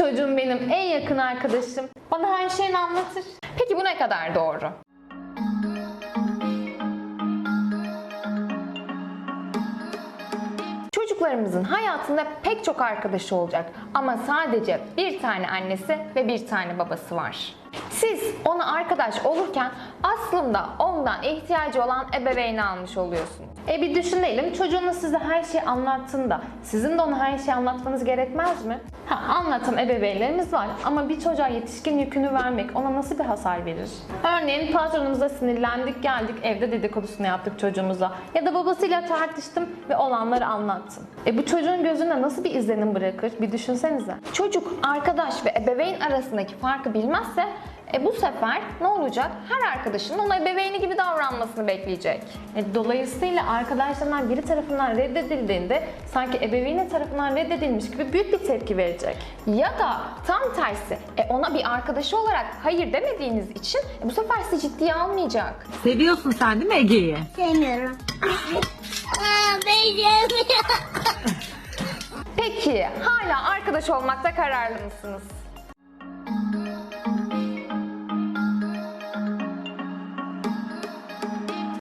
Çocuğum benim en yakın arkadaşım. Bana her şeyini anlatır. Peki bu ne kadar doğru? Çocuklarımızın hayatında pek çok arkadaşı olacak ama sadece bir tane annesi ve bir tane babası var. Siz ona arkadaş olurken aslında ondan ihtiyacı olan ebeveyni almış oluyorsunuz. E bir düşünelim çocuğunuz size her şeyi anlattığında sizin de ona her şeyi anlatmanız gerekmez mi? Ha, anlatan ebeveynlerimiz var ama bir çocuğa yetişkin yükünü vermek ona nasıl bir hasar verir? Örneğin patronumuza sinirlendik geldik evde dedikodusunu yaptık çocuğumuza ya da babasıyla tartıştım ve olanları anlattım. E bu çocuğun gözünde nasıl bir izlenim bırakır bir düşünsenize. Çocuk arkadaş ve ebeveyn arasındaki farkı bilmezse e bu sefer ne olacak? Her arkadaşının ona ebeveyni gibi davranmasını bekleyecek. E dolayısıyla arkadaşlarından biri tarafından reddedildiğinde sanki ebeveyni tarafından reddedilmiş gibi büyük bir tepki verecek. Ya da tam tersi e ona bir arkadaşı olarak hayır demediğiniz için e bu sefer sizi ciddiye almayacak. Seviyorsun sen değil mi Ege'yi? Sevmiyorum. Aa, ben sevmiyorum. Peki hala arkadaş olmakta kararlı mısınız?